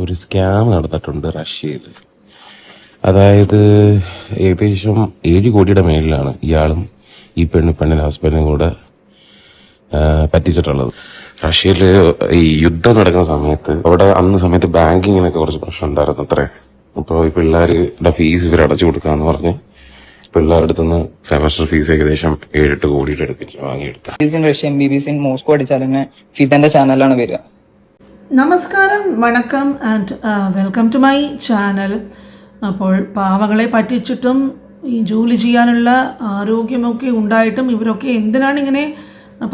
ഒരു സ്കാം നടന്നിട്ടുണ്ട് റഷ്യയിൽ. അതായത് ഏകദേശം ഏഴ് കോടിയുടെ മേളിലാണ് ഇയാളും ഈ പെണ്ണ് പെണ്ണിന്റെ ഹസ്ബൻഡും കൂടെ പറ്റിച്ചിട്ടുള്ളത്. റഷ്യയിൽ ഈ യുദ്ധം നടക്കുന്ന സമയത്ത് അവിടെ അന്ന് സമയത്ത് ബാങ്കിങ്ങിനൊക്കെ കുറച്ച് പ്രശ്നം ഉണ്ടായിരുന്നു അത്രേ. അപ്പോൾ ഈ പിള്ളേരുടെ ഫീസ് ഇവർ അടച്ചു കൊടുക്കാന്ന് പറഞ്ഞ് പിള്ളേരുടെ അടുത്ത് നിന്ന് സെമസ്റ്റർ ഫീസ് ഏകദേശം ഏഴെട്ട് ബി ബി സി മോസ്കോ അടിച്ചാൽ ഫിദന്റെ ചാനലാണ് വരിക. നമസ്കാരം വണക്കം and welcome to my channel അപ്പോൾ പാവകളെ പറ്റിച്ചിട്ടും ഈ ജോലി ചെയ്യാനുള്ള ആരോഗ്യമൊക്കെ ഉണ്ടായിട്ടും ഇവരൊക്കെ എന്തിനാണ് ഇങ്ങനെ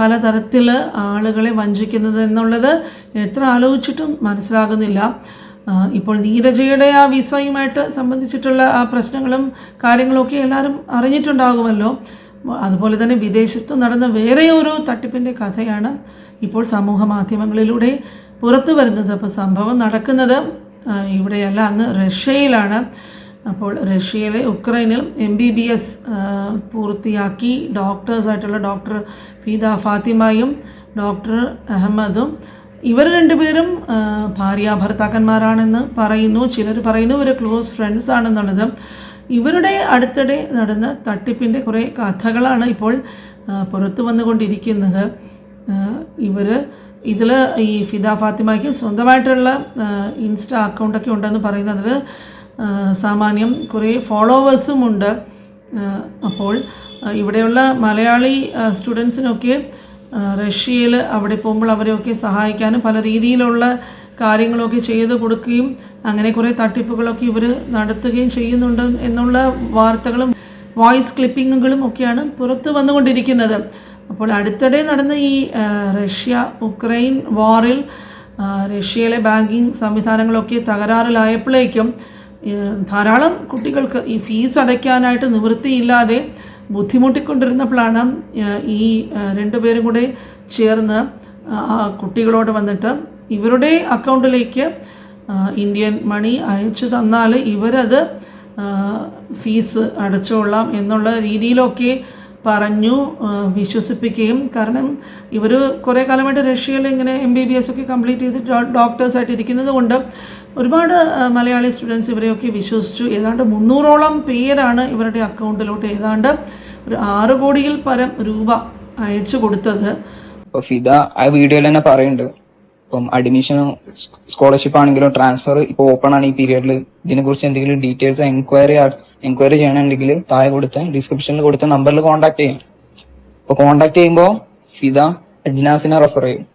പലതരത്തിൽ ആളുകളെ വഞ്ചിക്കുന്നത് എന്നുള്ളത് എത്ര ആലോചിച്ചിട്ടും മനസ്സിലാകുന്നില്ല. ഇപ്പോൾ നീരജയുടെ ആ വിസയുമായിട്ട് സംബന്ധിച്ചിട്ടുള്ള ആ പ്രശ്നങ്ങളും കാര്യങ്ങളൊക്കെ എല്ലാവരും അറിഞ്ഞിട്ടുണ്ടാകുമല്ലോ. അതുപോലെ തന്നെ വിദേശത്ത് നടന്ന വേറെ ഒരു തട്ടിപ്പിന്റെ കഥയാണ് ഇപ്പോൾ സമൂഹ മാധ്യമങ്ങളിലൂടെ പുറത്തു വരുന്നത്. അപ്പോൾ സംഭവം നടക്കുന്നത് ഇവിടെയല്ല അന്ന് റഷ്യയിലാണ്. അപ്പോൾ റഷ്യയിലെ ഉക്രൈനിൽ എം ബി ബി എസ് പൂർത്തിയാക്കി. ഡോക്ടേഴ്സായിട്ടുള്ള ഡോക്ടർ ഫീദ ഫാത്തിമയും ഡോക്ടർ അഹമ്മദും. ഇവർ രണ്ടുപേരും ഭാര്യ ഭർത്താക്കന്മാരാണെന്ന് പറയുന്നു. ചിലർ പറയുന്നു ഇവർ ക്ലോസ് ഫ്രണ്ട്സ് ആണെന്നുള്ളത്. ഇവരുടെ അടുത്തിടെ നടന്ന തട്ടിപ്പിന്റെ കുറേ കഥകളാണ് ഇപ്പോൾ പുറത്തു വന്നുകൊണ്ടിരിക്കുന്നത്. ഇവർ ഇതിൽ ഈ ഫിദ ഫാത്തിമയ്ക്ക് സ്വന്തമായിട്ടുള്ള ഇൻസ്റ്റാ അക്കൗണ്ടൊക്കെ ഉണ്ടെന്ന് പറയുന്നതിൽ സാമാന്യം കുറേ ഫോളോവേഴ്സും ഉണ്ട്. അപ്പോൾ ഇവിടെയുള്ള മലയാളി സ്റ്റുഡൻസിനൊക്കെ റഷ്യയിൽ അവിടെ പോകുമ്പോൾ അവരെയൊക്കെ സഹായിക്കാനും പല രീതിയിലുള്ള കാര്യങ്ങളൊക്കെ ചെയ്തു കൊടുക്കുകയും അങ്ങനെ കുറേ തട്ടിപ്പുകളൊക്കെ ഇവർ നടത്തുകയും ചെയ്യുന്നുണ്ട് എന്നുള്ള വാർത്തകളും വോയിസ് ക്ലിപ്പിങ്ങുകളും ഒക്കെയാണ് പുറത്ത് വന്നുകൊണ്ടിരിക്കുന്നത്. അപ്പോൾ അടുത്തിടെ നടന്ന ഈ റഷ്യ ഉക്രൈൻ വാറിൽ റഷ്യയിലെ ബാങ്കിങ് സംവിധാനങ്ങളൊക്കെ തകരാറിലായപ്പോഴേക്കും ധാരാളം കുട്ടികൾക്ക് ഈ ഫീസ് അടയ്ക്കാനായിട്ട് നിവൃത്തിയില്ലാതെ ബുദ്ധിമുട്ടിക്കൊണ്ടിരുന്നപ്പോഴാണ് ഈ രണ്ടുപേരും കൂടെ ചേർന്ന് കുട്ടികളോട് വന്നിട്ട് ഇവരുടെ അക്കൗണ്ടിലേക്ക് ഇന്ത്യൻ മണി അയച്ചു തന്നാൽ ഇവരത് ഫീസ് അടച്ചോളാം എന്നുള്ള രീതിയിലൊക്കെ പറഞ്ഞു വിശ്വസിപ്പിക്കുകയും കാരണം ഇവർ കുറേ കാലമായിട്ട് റഷ്യയിൽ ഇങ്ങനെ എം ബി ബി എസ് ഒക്കെ കംപ്ലീറ്റ് ചെയ്ത് ഡോക്ടേഴ്സായിട്ട് ഇരിക്കുന്നത് കൊണ്ട് ഒരുപാട് മലയാളി സ്റ്റുഡൻസ് ഇവരെയൊക്കെ വിശ്വസിച്ചു. ഏതാണ്ട് മുന്നൂറോളം പേരാണ് ഇവരുടെ അക്കൗണ്ടിലോട്ട് ഏതാണ്ട് ഒരു ആറ് കോടിയിൽ പരം രൂപ അയച്ചു കൊടുത്തത്. ഫിദ ആ വീഡിയോയിൽ തന്നെ പറയുന്നുണ്ട്. ഇപ്പം അഡ്മിഷനോ സ്കോളർഷിപ്പ് ആണെങ്കിലും ട്രാൻസ്ഫർ ഇപ്പൊ ഓപ്പൺ ആണ് ഈ പീരീഡിൽ ഇതിനെ കുറിച്ച് എന്തെങ്കിലും ഡീറ്റെയിൽസ് എൻക്വയറി എൻക്വയറി ചെയ്യണമെങ്കിൽ താഴെ കൊടുത്ത ഡിസ്ക്രിപ്ഷനിൽ കൊടുത്ത നമ്പറിൽ കോൺടാക്ട് ചെയ്യാം. അപ്പൊ കോൺടാക്ട് ചെയ്യുമ്പോൾ ഫിദ അജ്നാസിനെ റെഫർ ചെയ്യും.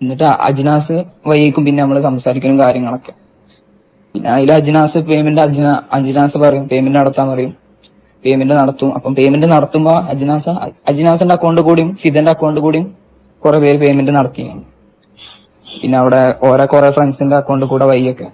എന്നിട്ട് അജ്നാസ് വഴിയേക്കും പിന്നെ നമ്മൾ സംസാരിക്കുന്ന കാര്യങ്ങളൊക്കെ. പിന്നെ അതിൽ അജ്നാസ് പേയ്മെന്റ് അജ്ന അജ്നാസ് പറയും പേയ്മെന്റ് നടത്താൻ പറയും. പേയ്മെന്റ് നടത്തും. അപ്പം പേയ്മെന്റ് നടത്തുമ്പോൾ അജ്നാസ് അജ്നാസിന്റെ അക്കൗണ്ട് കൂടിയും ഫിദന്റെ അക്കൗണ്ട് കൂടിയും കുറെ പേര് പേയ്മെന്റ് നടത്തി പിന്നെ അവിടെ ഓരോ കുറെ ഫ്രണ്ട്സിന്റെ അക്കൗണ്ട് കൂടെ വഴിയൊക്കെ.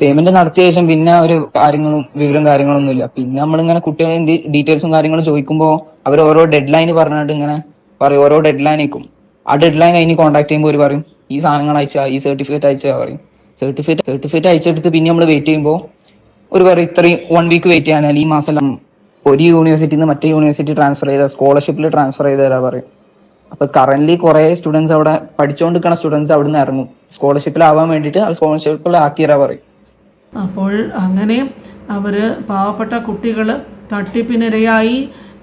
പേയ്മെന്റ് നടത്തിയ ശേഷം പിന്നെ ഒരു കാര്യങ്ങളും വിവരം കാര്യങ്ങളൊന്നും ഇല്ല. പിന്നെ നമ്മളിങ്ങനെ കുട്ടികളെ എന്ത് ഡീറ്റെയിൽസും കാര്യങ്ങളും ചോദിക്കുമ്പോൾ അവർ ഓരോ ഡെഡ് ലൈൻ പറഞ്ഞിട്ട് ഇങ്ങനെ പറയും. ഓരോ ഡെഡ് ആയിരിക്കും ആ ഡെഡ് ലൈൻ കഴിഞ്ഞ് കോൺടാക്ട് ചെയ്യുമ്പോൾ ഒരു പറയും ഈ സാധനങ്ങൾ അയച്ചാ ഈ സർട്ടിഫിക്കറ്റ് അയച്ചാ പറയും. സർട്ടിഫിക്കറ്റ് സർട്ടിഫിക്കറ്റ് അയച്ചെടുത്ത് പിന്നെ നമ്മൾ വെയിറ്റ് ചെയ്യുമ്പോൾ ഒരു പറയും ഇത്രയും വൺ വീക്ക് വെയിറ്റ് ചെയ്യാൻ ഈ മാസം ഒരു യൂണിവേഴ്സിറ്റിയിൽ നിന്ന് മറ്റേ യൂണിവേഴ്സിറ്റി ട്രാൻസ്ഫർ ചെയ്ത സ്കോളർഷിപ്പിൽ ട്രാൻസ്ഫർ ചെയ്ത് തരാ പറയും. അപ്പൊ കറന്റ് കുറെ സ്റ്റുഡൻസ് അവിടെ പഠിച്ചുകൊണ്ടിരിക്കുന്ന സ്റ്റുഡൻസ് അവിടെ നിന്ന് ഇറങ്ങും സ്കോളർഷിപ്പിലാവാൻ വേണ്ടിയിട്ട് സ്കോളർഷിപ്പിൽ ആക്കി തരാ പറയും. അപ്പോൾ അങ്ങനെ അവർ പാവപ്പെട്ട കുട്ടികൾ തട്ടിപ്പിനിരയായി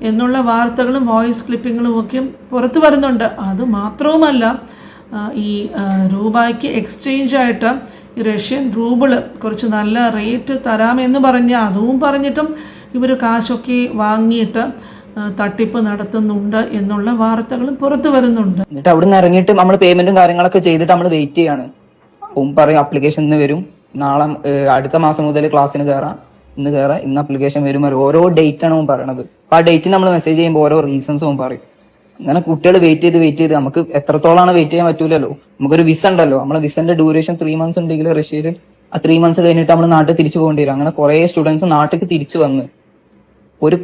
എന്നുള്ള വാർത്തകളും വോയിസ് ക്ലിപ്പിങ്ങുകളും ഒക്കെ പുറത്തു വരുന്നുണ്ട്. അത് മാത്രവുമല്ല ഈ രൂപയ്ക്ക് എക്സ്ചേഞ്ച് ആയിട്ട് ഈ റഷ്യൻ റൂബിൾ കുറച്ച് നല്ല റേറ്റ് തരാമെന്ന് പറഞ്ഞ് അതും പറഞ്ഞിട്ടും ഇവർ കാശൊക്കെ വാങ്ങിയിട്ട് തട്ടിപ്പ് നടത്തുന്നുണ്ട് എന്നുള്ള വാർത്തകളും പുറത്തു വരുന്നുണ്ട്. എന്നിട്ട് അവിടെ നിന്ന് ഇറങ്ങിയിട്ട് നമ്മൾ പേയ്മെന്റും കാര്യങ്ങളൊക്കെ ചെയ്തിട്ട് നമ്മൾ വെയിറ്റ് ചെയ്യാണ്. പറയും അപ്ലിക്കേഷൻ ഇന്ന് വരും. നാളെ അടുത്ത മാസം മുതൽ ക്ലാസ്സിന് കയറാം ഇന്ന് കയറാം ഇന്ന് അപ്ലിക്കേഷൻ വരും ഓരോ ഡേറ്റ് ആണ് പറയണത്. ആ ഡേറ്റ് നമ്മൾ മെസ്സേജ് ചെയ്യുമ്പോൾ ഓരോ റീസൺസും പറയും. അങ്ങനെ കുട്ടികൾ വെയിറ്റ് ചെയ്ത് വെയിറ്റ് ചെയ്ത് നമുക്ക് എത്രത്തോളാണ് വെയിറ്റ് ചെയ്യാൻ പറ്റൂലല്ലോ. നമുക്കൊരു വിസ ഉണ്ടല്ലോ. നമ്മളെ വിസന്റെ ഡ്യൂറേഷൻ ത്രീ മന്ത്സ് ഉണ്ടെങ്കിൽ റഷ്യയിൽ ആ ത്രീ മന്ത്സ് കഴിഞ്ഞിട്ട് നമ്മൾ നാട്ടിൽ തിരിച്ചു പോകേണ്ടി വരും. അങ്ങനെ കുറെ സ്റ്റുഡൻസ് നാട്ടിലേക്ക് തിരിച്ചു വന്ന് ഒരു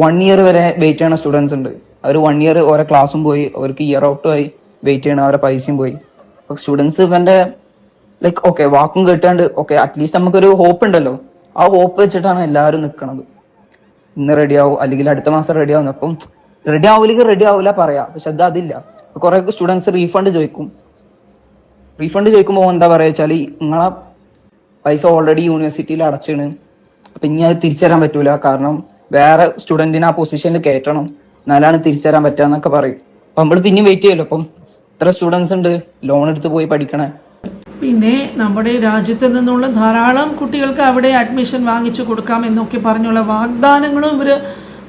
വൺ ഇയർ വരെ വെയിറ്റ് ചെയ്യണ സ്റ്റുഡൻസ് ഉണ്ട്. അവർ വൺ ഇയർ ഓരോ ക്ലാസ്സും പോയി അവർക്ക് ഇയർ ഔട്ടും ആയി വെയിറ്റ് ചെയ്യണം അവരുടെ പൈസയും പോയി. അപ്പൊ സ്റ്റുഡൻസ് ഇവന്റെ ലൈക്ക് ഓക്കെ വാക്കും കേട്ടാണ്ട് ഓക്കെ അറ്റ്ലീസ്റ്റ് നമുക്കൊരു ഹോപ്പ് ഉണ്ടല്ലോ. ആ ഹോപ്പ് വെച്ചിട്ടാണ് എല്ലാവരും നിൽക്കുന്നത് ഇന്ന് റെഡി ആവും അല്ലെങ്കിൽ അടുത്ത മാസം റെഡി ആവും. അപ്പം റെഡി ആവില്ലെങ്കിൽ റെഡി ആവില്ല പറയാം പക്ഷെ അത് അതില്ല. കുറെ സ്റ്റുഡൻസ് റീഫണ്ട് ചോദിക്കും. റീഫണ്ട് ചോദിക്കുമ്പോൾ എന്താ പറയുക വെച്ചാൽ നിങ്ങളെ പൈസ ഓൾറെഡി യൂണിവേഴ്സിറ്റിയിൽ അടച്ചാണ്. അപ്പം ഇനി അത് തിരിച്ചു തരാൻ പറ്റൂല. കാരണം വേറെ സ്റ്റുഡന്റിനെ ആ പൊസിഷനിൽ കയറ്റണം എന്നാലാണ് തിരിച്ചുതരാൻ പറ്റുക എന്നൊക്കെ പറയും. അപ്പൊ നമ്മൾ പിന്നെയും വെയിറ്റ് ചെയ്യല്ലോ അപ്പം ഇത്ര സ്റ്റുഡൻസ് ഉണ്ട്. ലോൺ എടുത്ത് പോയി പഠിക്കണേ. പിന്നെ നമ്മുടെ രാജ്യത്ത് നിന്നുള്ള ധാരാളം കുട്ടികൾക്ക് അവിടെ അഡ്മിഷൻ വാങ്ങിച്ചു കൊടുക്കാം എന്നൊക്കെ പറഞ്ഞുള്ള വാഗ്ദാനങ്ങളും ഇവർ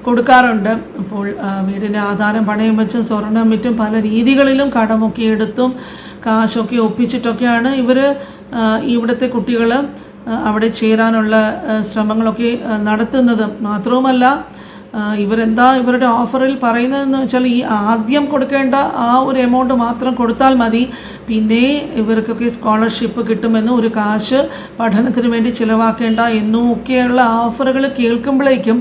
കൊടുക്കാറുണ്ട്. അപ്പോൾ വീടിന്റെ ആധാരം പണയം വെച്ചും സ്വർണം വിറ്റും പല രീതികളിലും കടമൊക്കെ എടുത്തും കാശൊക്കെ ഒപ്പിച്ചിട്ടൊക്കെയാണ് ഇവർ ഇവിടുത്തെ കുട്ടികൾ അവിടെ ചേരാനുള്ള ശ്രമങ്ങളൊക്കെ നടത്തുന്നത്. മാത്രവുമല്ല ഇവരെന്താ ഇവരുടെ ഓഫറിൽ പറയുന്നതെന്ന് വെച്ചാൽ ഈ ആദ്യം കൊടുക്കേണ്ട ആ ഒരു എമൗണ്ട് മാത്രം കൊടുത്താൽ മതി. പിന്നെ ഇവർക്കൊക്കെ സ്കോളർഷിപ്പ് കിട്ടുമെന്നും ഒരു കാശ് പഠനത്തിന് വേണ്ടി ചിലവാക്കേണ്ട എന്നും ഒക്കെയുള്ള ഓഫറുകൾ കേൾക്കുമ്പോഴേക്കും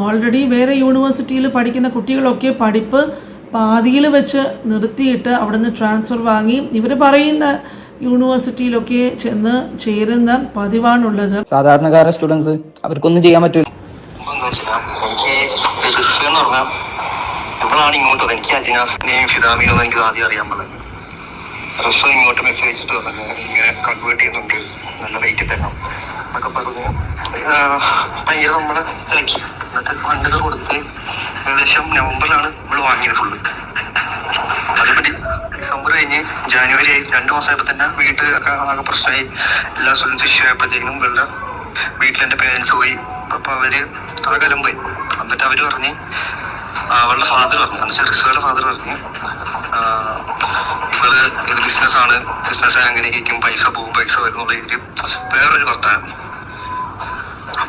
ഓൾറെഡി വേറെ യൂണിവേഴ്സിറ്റിയിൽ പഠിക്കുന്ന കുട്ടികളൊക്കെ പഠിപ്പ് പാതിയിൽ വെച്ച് നിർത്തിയിട്ട് അവിടുന്ന് ട്രാൻസ്ഫർ വാങ്ങി. ഇവർ പറയുന്ന യൂണിവേഴ്സിറ്റിയിലൊക്കെ ചെന്ന് ചേരുന്ന പതിവാണുള്ളത്. സാധാരണക്കാരെ സ്റ്റുഡൻസ് അവർക്കൊന്നും ചെയ്യാൻ പറ്റൂല. എന്താ വെച്ചാ എനിക്ക് എന്ന് പറഞ്ഞാൽ ഇവളാണ് ഇങ്ങോട്ട് വന്നത്. എനിക്ക് അജിനാസിനെയും ഫിദാമിനെയും ഒന്നും എനിക്ക് ആദ്യം അറിയാൻ പാടില്ല. റിസ്ക് ഇങ്ങോട്ട് മെസ്സേജ് അയച്ചിട്ട് പറഞ്ഞു ഇങ്ങനെ കൺവേർട്ട് ചെയ്യുന്നുണ്ട്. നല്ല റേറ്റ് തരണം. എന്നൊക്കെ പറഞ്ഞ്. ആഹ് ഭയങ്കര നമ്മളെ ഇറക്കി എന്നിട്ട് ഫണ്ടുകൾ കൊടുത്ത് ഏകദേശം നവംബറിലാണ് നമ്മൾ വാങ്ങിയത് ഫുള്ള് ഡിസംബർ കഴിഞ്ഞ് ജാനുവരി ആയി. രണ്ടു മാസമായപ്പോ തന്നെ വീട്ടിൽ ഒക്കെ ആകെ പ്രശ്നമായി. എല്ലാ സ്റ്റുഡൻസ് ഇഷ്യൂ ആയപ്പോഴത്തേക്കും ഇവളുടെ വീട്ടിൽ എന്റെ പേരൻസ് പോയി. അപ്പൊ അവർ അകലം പോയി. എന്നിട്ട് അവർ പറഞ്ഞ് അവളുടെ ഫാദർ പറഞ്ഞു. എന്ന് വെച്ചാൽ റിസയുടെ ഫാദർ പറഞ്ഞു ഇവൾ ബിസിനസ് ആണ്. ബിസിനസ് അങ്ങനെ ഇരിക്കും. പൈസ പോകും പൈസ വരുന്നുള്ള രീതിയിൽ വേറൊരു വർത്താനം.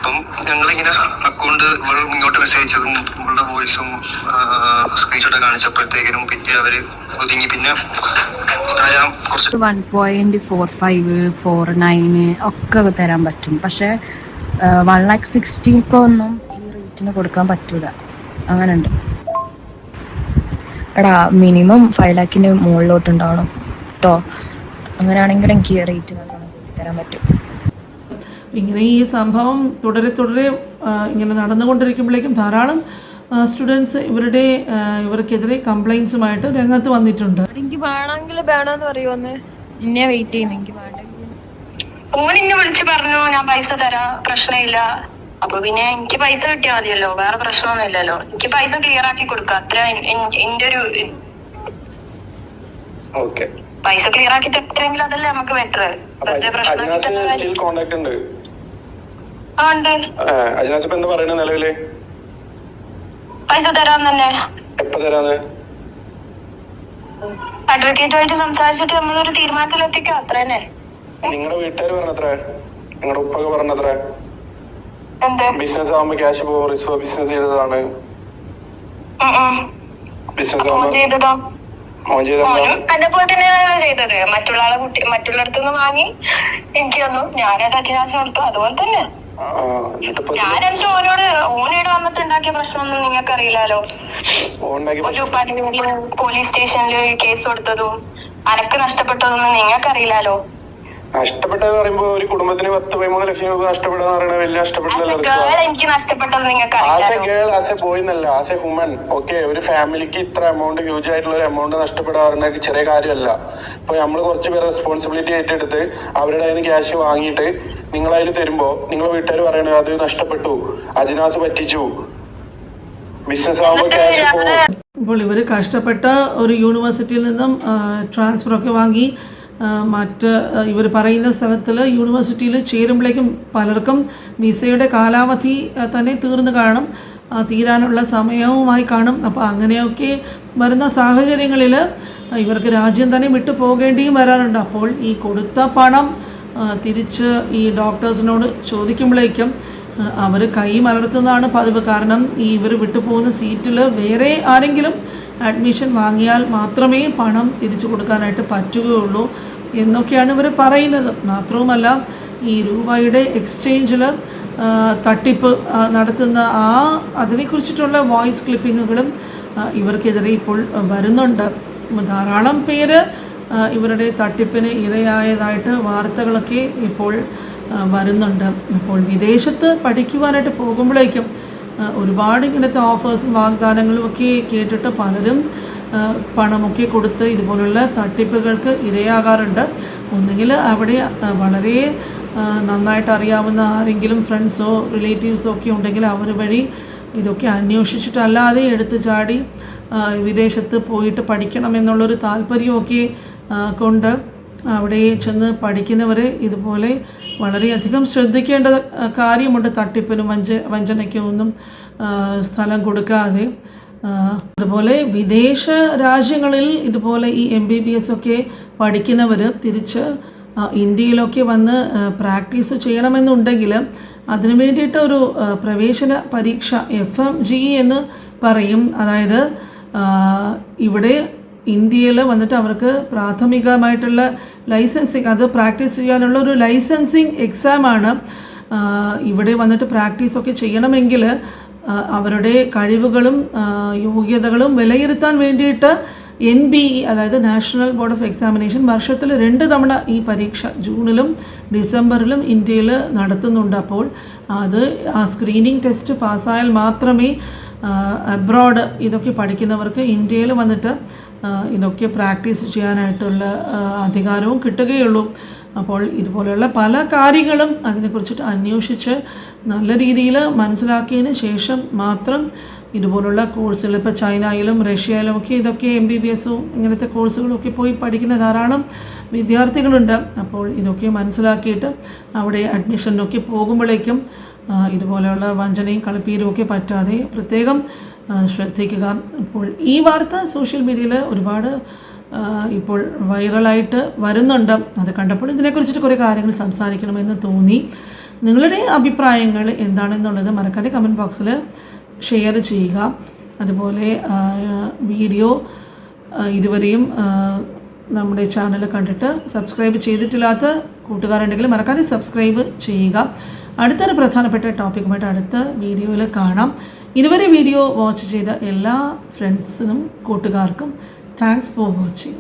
അപ്പം ഞങ്ങളിങ്ങനെ അക്കൗണ്ട് ഇവൾ ഇങ്ങോട്ട് മെസ്സേജ് അയച്ചതും ഇവളുടെ വോയിസും സ്ക്രീൻഷോട്ട് കാണിച്ചപ്പോഴത്തേക്കിനും പിന്നെ അവർ ഒതുങ്ങി. പിന്നെ കുറച്ച് one point four five four nine ഒക്കെ തരാൻ പറ്റും. പക്ഷെ വൺ ലാക്ക് ഒന്നും ഈ റേറ്റിന് കൊടുക്കാൻ പറ്റൂല. അങ്ങനെ ഉണ്ട് എടാ മിനിമം ഫൈവ് ലാക്കിന് മുകളിലോട്ട് ഉണ്ടാവണം കേട്ടോ അങ്ങനെയാണെങ്കിൽ എനിക്ക് റേറ്റ് നല്ലോണം തരാൻ പറ്റും. ഇങ്ങനെ ഈ സംഭവം തുടരെ തുടരെ ഇങ്ങനെ നടന്നുകൊണ്ടിരിക്കുമ്പോഴേക്കും ധാരാളം സ്റ്റുഡൻസ് ഇവരുടെ ഇവർക്കെതിരെ കംപ്ലൈൻസുമായിട്ട് രംഗത്ത് വന്നിട്ടുണ്ട്. എനിക്ക് വേണമെങ്കിൽ വേണമെന്ന് പറയുമോന്ന് ഇന്നെ വെയിറ്റ് ചെയ്യുന്നു എനിക്ക് ഓൻ ഇന്നെ വിളിച്ച് പറഞ്ഞു ഞാൻ പൈസ തരാം പ്രശ്നമില്ല. അപ്പൊ പിന്നെ എനിക്ക് പൈസ കിട്ടിയാൽ മതിയല്ലോ വേറെ പ്രശ്നമൊന്നും ഇല്ലല്ലോ എനിക്ക് പൈസ ക്ലിയർ ആക്കി കൊടുക്കാം അത്ര എന്റെ ഒരു. പൈസ ക്ലിയർ ആക്കിട്ട് എത്രയെങ്കിലും അതല്ലേ നമുക്ക് ബെറ്റർ വെറുതെ പ്രശ്നമാക്കിയിട്ടുള്ള കാര്യം കോണ്ടാക്ട് ഉണ്ട്. ആ ഉണ്ട് അജിനാസ് ഇപ്പൊ എന്താ പറയണ നിലവിൽ? പൈസ തരാൻ തന്നെ. എപ്പോ തരാന്ന്? അഡ്വക്കേറ്റുമായിട്ട് സംസാരിച്ചിട്ട് നമ്മളൊരു തീരുമാനത്തിൽ എത്തിക്കാം അത്ര തന്നെ. നിങ്ങളുടെ വീട്ടുകാർ പറഞ്ഞത്ര? നിങ്ങളുടെ ഉപ്പൊക്കെ പറഞ്ഞത്ര? ബിസിനസ് ആവുമ്പോ ക്യാഷ് പോകും റിസ്വ ബിസിനസ് ചെയ്തതാണ്. ബിസിനസ് മോൻ ചെയ്തത്? മറ്റുള്ള ആളെ കുട്ടി മറ്റുള്ളിടത്തുനിന്ന് വാങ്ങി. എനിക്ക് തന്നു ഞാനത് അച്ഛനാശം കൊടുത്തു അതുപോലെ തന്നെ. ഞാനെന്തോ ഓനോട് ഓനോട് വന്നിട്ട് ഉണ്ടാക്കിയ പ്രശ്നമൊന്നും നിങ്ങൾക്ക് അറിയില്ലല്ലോ ഉണ്ടാക്കി ഒരു പോലീസ് സ്റ്റേഷനിൽ കേസ് കൊടുത്തതും അനക്ക് നഷ്ടപ്പെട്ടതൊന്നും നിങ്ങൾക്ക് അറിയില്ലല്ലോ നഷ്ടപ്പെട്ടത് പറയുമ്പോ ഒരു കുടുംബത്തിന് പത്ത് പതിമൂന്ന് ലക്ഷം രൂപ നഷ്ടപ്പെടുക പറയുന്നത് വലിയ എനിക്ക് നഷ്ടപ്പെട്ടത് നിങ്ങൾക്ക് ആസ് എ അറിയില്ലല്ലോ ഗേൾ ആസ് എ ബോയ് എന്നല്ല ആസ് എ ഹ്യൂമൻ ഓക്കെ ഒരു ഫാമിലിക്ക് ഇത്ര എമൗണ്ട് ഹ്യൂജ് ആയിട്ടുള്ള ഒരു എമൗണ്ട് നഷ്ടപ്പെടാറുണ്ട് പറയുന്നത് ചെറിയ കാര്യമല്ല. ഇപ്പൊ നമ്മൾ കുറച്ച് പേര് റെസ്പോൺസിബിലിറ്റി ഏറ്റെടുത്ത് അവരുടെ കയ്യിൽ നിന്ന് ക്യാഷ് വാങ്ങിയിട്ട് നിങ്ങൾ അതിൽ തരുമ്പോ നിങ്ങൾ വീട്ടുകാർ പറയണത് അത് നഷ്ടപ്പെട്ടു അജിനാസ് പറ്റിച്ചു. ബിസിനസ് ആവുമ്പോ ക്യാഷ് പോകും ഇപ്പോൾ ഇവർ കഷ്ടപ്പെട്ട് ഒരു യൂണിവേഴ്സിറ്റിയിൽ നിന്നും ട്രാൻസ്ഫർ ഒക്കെ വാങ്ങി മറ്റ് ഇവർ പറയുന്ന സ്ഥലത്തിൽ യൂണിവേഴ്സിറ്റിയിൽ ചേരുമ്പോഴേക്കും പലർക്കും വിസയുടെ കാലാവധി തന്നെ തീർന്നു കാണും. തീരാനുള്ള സമയവുമായി കാണും. അപ്പോൾ അങ്ങനെയൊക്കെ വരുന്ന സാഹചര്യങ്ങളിൽ ഇവർക്ക് രാജ്യം തന്നെ വിട്ടു പോകേണ്ടിയും വരാറുണ്ട്. അപ്പോൾ ഈ കൊടുത്ത പണം തിരിച്ച് ഈ ഡോക്ടേഴ്സിനോട് ചോദിക്കുമ്പോഴേക്കും അവർ കൈ മലർത്തുന്നതാണ് പതിവ്. കാരണം ഈ ഇവർ വിട്ടുപോകുന്ന സീറ്റിൽ വേറെ ആരെങ്കിലും അഡ്മിഷൻ വാങ്ങിയാൽ മാത്രമേ പണം തിരിച്ചു കൊടുക്കാനായിട്ട് പറ്റുകയുള്ളൂ എന്നൊക്കെയാണ് ഇവർ പറയുന്നത്. മാത്രവുമല്ല ഈ രൂപയുടെ എക്സ്ചേഞ്ചിൽ തട്ടിപ്പ് നടത്തുന്ന ആ അതിനെക്കുറിച്ചിട്ടുള്ള വോയിസ് ക്ലിപ്പിങ്ങുകളും ഇവർക്കെതിരെ ഇപ്പോൾ വരുന്നുണ്ട്. ധാരാളം പേര് ഇവരുടെ തട്ടിപ്പിന് ഇരയായതായിട്ട് വാർത്തകളൊക്കെ ഇപ്പോൾ വരുന്നുണ്ട്. ഇപ്പോൾ വിദേശത്ത് പഠിക്കുവാനായിട്ട് പോകുമ്പോഴേക്കും ഒരുപാട് ഇങ്ങനത്തെ ഓഫേഴ്സും വാഗ്ദാനങ്ങളും ഒക്കെ കേട്ടിട്ട് പലരും പണമൊക്കെ കൊടുത്ത് ഇതുപോലുള്ള തട്ടിപ്പുകൾക്ക് ഇരയാകാറുണ്ട്. ഒന്നുകിൽ അവിടെ വളരെ നന്നായിട്ട് അറിയാവുന്ന ആരെങ്കിലും ഫ്രണ്ട്സോ റിലേറ്റീവ്സോ ഒക്കെ ഉണ്ടെങ്കിൽ അവർ വഴി ഇതൊക്കെ അന്വേഷിച്ചിട്ടല്ലാതെ എടുത്തു ചാടി വിദേശത്ത് പോയിട്ട് പഠിക്കണം എന്നുള്ളൊരു താല്പര്യമൊക്കെ കൊണ്ട് അവിടെ ചെന്ന് പഠിക്കുന്നവർ ഇതുപോലെ വളരെയധികം ശ്രദ്ധിക്കേണ്ട കാര്യമുണ്ട്. തട്ടിപ്പിനും വഞ്ച വഞ്ചനയ്ക്കും ഒന്നും സ്ഥലം കൊടുക്കാതെ. അതുപോലെ വിദേശ രാജ്യങ്ങളിൽ ഇതുപോലെ ഈ എം ബി ബി എസ് ഒക്കെ പഠിക്കുന്നവർ തിരിച്ച് ഇന്ത്യയിലൊക്കെ വന്ന് പ്രാക്ടീസ് ചെയ്യണമെന്നുണ്ടെങ്കിൽ അതിനു വേണ്ടിയിട്ട് ഒരു പ്രവേശന പരീക്ഷ എഫ് എം ജി എന്ന് പറയും. അതായത് ഇവിടെ ഇന്ത്യയിൽ വന്നിട്ട് അവർക്ക് പ്രാഥമികമായിട്ടുള്ള ലൈസൻസിങ് അത് പ്രാക്ടീസ് ചെയ്യാനുള്ള ഒരു ലൈസൻസിങ് എക്സാമാണ് ഇവിടെ വന്നിട്ട് പ്രാക്ടീസൊക്കെ ചെയ്യണമെങ്കിൽ അവരുടെ കഴിവുകളും യോഗ്യതകളും വിലയിരുത്താൻ വേണ്ടിയിട്ട് എൻ ബി ഇ അതായത് നാഷണൽ ബോർഡ് ഓഫ് എക്സാമിനേഷൻ വർഷത്തിൽ രണ്ട് തവണ ഈ പരീക്ഷ ജൂണിലും ഡിസംബറിലും ഇന്ത്യയിൽ നടത്തുന്നുണ്ട്. അപ്പോൾ അത് ആ സ്ക്രീനിങ് ടെസ്റ്റ് പാസ്സായാൽ മാത്രമേ അബ്രോഡ് ഇതൊക്കെ പഠിക്കുന്നവർക്ക് ഇന്ത്യയിൽ വന്നിട്ട് ഇതൊക്കെ പ്രാക്ടീസ് ചെയ്യാനായിട്ടുള്ള അധികാരവും കിട്ടുകയുള്ളൂ. അപ്പോൾ ഇതുപോലെയുള്ള പല കാര്യങ്ങളും അതിനെക്കുറിച്ചിട്ട് അന്വേഷിച്ച് നല്ല രീതിയിൽ മനസ്സിലാക്കിയതിന് ശേഷം മാത്രം ഇതുപോലുള്ള കോഴ്സുകൾ ഇപ്പോൾ ചൈനയിലും റഷ്യയിലും ഒക്കെ ഇതൊക്കെ എം ബി ബി എസും ഇങ്ങനത്തെ കോഴ്സുകളൊക്കെ പോയി പഠിക്കുന്ന ധാരാളം വിദ്യാർത്ഥികളുണ്ട്. അപ്പോൾ ഇതൊക്കെ മനസ്സിലാക്കിയിട്ട് അവിടെ അഡ്മിഷനൊക്കെ പോകുമ്പോഴേക്കും ഇതുപോലെയുള്ള വഞ്ചനയും കളിപ്പീരും ഒക്കെ പറ്റാതെ പ്രത്യേകം ശ്രദ്ധിക്കുക. ഇപ്പോൾ ഈ വാർത്ത സോഷ്യൽ മീഡിയയിൽ ഒരുപാട് ഇപ്പോൾ വൈറലായിട്ട് വരുന്നുണ്ട്. അത് കണ്ടപ്പോൾ ഇതിനെക്കുറിച്ചിട്ട് കുറേ കാര്യങ്ങൾ സംസാരിക്കണമെന്ന് തോന്നി. നിങ്ങളുടെ അഭിപ്രായങ്ങൾ എന്താണെന്നുള്ളത് മറക്കാതെ കമന്റ് ബോക്സിൽ ഷെയർ ചെയ്യുക. അതുപോലെ വീഡിയോ ഇതുവരെയും നമ്മുടെ ചാനൽ കണ്ടിട്ട് സബ്സ്ക്രൈബ് ചെയ്തിട്ടില്ലാത്ത കൂട്ടുകാരുണ്ടെങ്കിൽ മറക്കാതെ സബ്സ്ക്രൈബ് ചെയ്യുക. അടുത്തൊരു പ്രധാനപ്പെട്ട ടോപ്പിക്കുമായിട്ട് അടുത്ത വീഡിയോയിൽ കാണാം. ഇതുവരെ വീഡിയോ വാച്ച് ചെയ്ത എല്ലാ ഫ്രണ്ട്സിനും കൂട്ടുകാർക്കും താങ്ക്സ് ഫോർ വാച്ചിങ്